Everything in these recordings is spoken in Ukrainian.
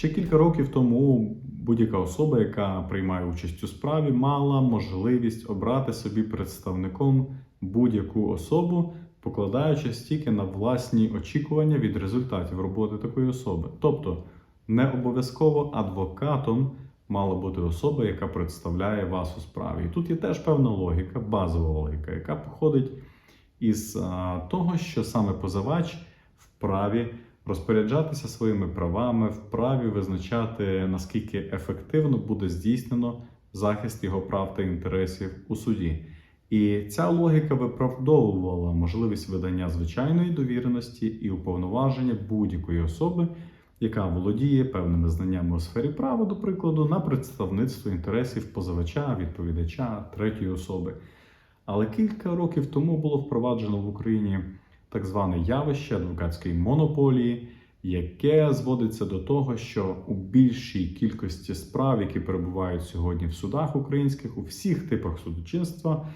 Ще кілька років тому будь-яка особа, яка приймає участь у справі, мала можливість обрати собі представником будь-яку особу, покладаючись тільки на власні очікування від результатів роботи такої особи. Тобто не обов'язково адвокатом мала бути особа, яка представляє вас у справі. І тут є теж певна логіка, базова логіка, яка походить із того, що саме позивач вправі розпоряджатися своїми правами, вправі визначати наскільки ефективно буде здійснено захист його прав та інтересів у суді. І ця логіка виправдовувала можливість видання звичайної довіреності і уповноваження будь-якої особи, яка володіє певними знаннями у сфері права, до прикладу, на представництво інтересів позивача, відповідача третьої особи. Але кілька років тому було впроваджено в Україні так зване явище адвокатської монополії, яке зводиться до того, що у більшій кількості справ, які перебувають сьогодні в судах українських, у всіх типах судочинства,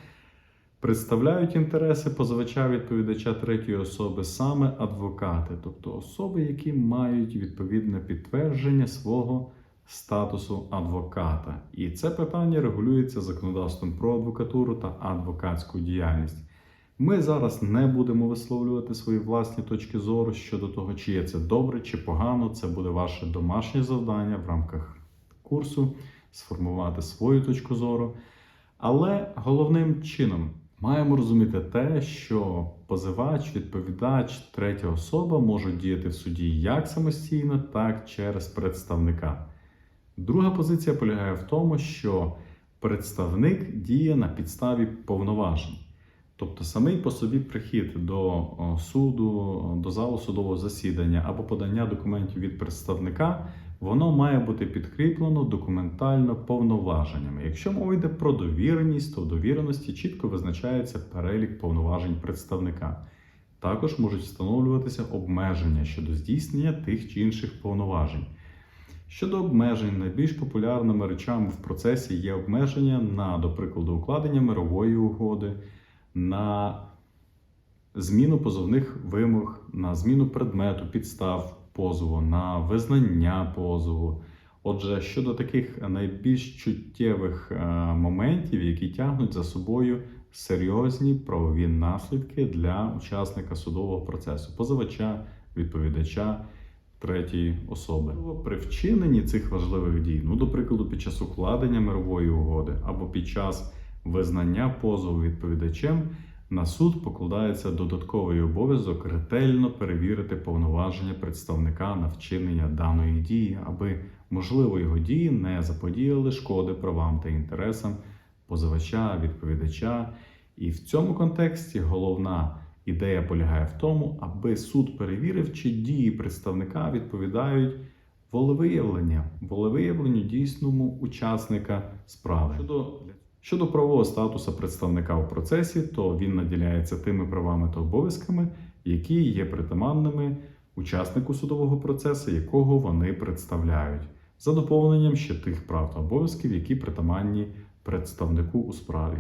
представляють інтереси позивача відповідача третьої особи саме адвокати, тобто особи, які мають відповідне підтвердження свого статусу адвоката. І це питання регулюється законодавством про адвокатуру та адвокатську діяльність. Ми зараз не будемо висловлювати свої власні точки зору щодо того, чи є це добре чи погано. Це буде ваше домашнє завдання в рамках курсу сформувати свою точку зору. Але головним чином маємо розуміти те, що позивач, відповідач, третя особа можуть діяти в суді як самостійно, так і через представника. Друга позиція полягає в тому, що представник діє на підставі повноважень. Тобто самий по собі прихід до суду, до залу судового засідання або подання документів від представника, воно має бути підкріплено документально повноваженнями. Якщо мова йде про довіреність, то в довіреності чітко визначається перелік повноважень представника. Також можуть встановлюватися обмеження щодо здійснення тих чи інших повноважень. Щодо обмежень, найбільш популярними речами в процесі є обмеження на, до прикладу, укладення мирової угоди на зміну позовних вимог, на зміну предмету, підстав позову, на визнання позову. Отже, щодо таких найбільш чуттєвих е, моментів, які тягнуть за собою серйозні правові наслідки для учасника судового процесу, позивача, відповідача третьої особи. При вчиненні цих важливих дій, ну, до прикладу, під час укладення мирової угоди або під час визнання позову відповідачем, на суд покладається додатковий обов'язок ретельно перевірити повноваження представника на вчинення даної дії, аби можливо його дії не заподіяли шкоди правам та інтересам позивача, відповідача. І в цьому контексті головна ідея полягає в тому, аби суд перевірив, чи дії представника відповідають волевиявлення, волевиявленню дійсному учасника справи. Щодо Щодо правового статусу представника у процесі, то він наділяється тими правами та обов'язками, які є притаманними учаснику судового процесу, якого вони представляють, за доповненням ще тих прав та обов'язків, які притаманні представнику у справі.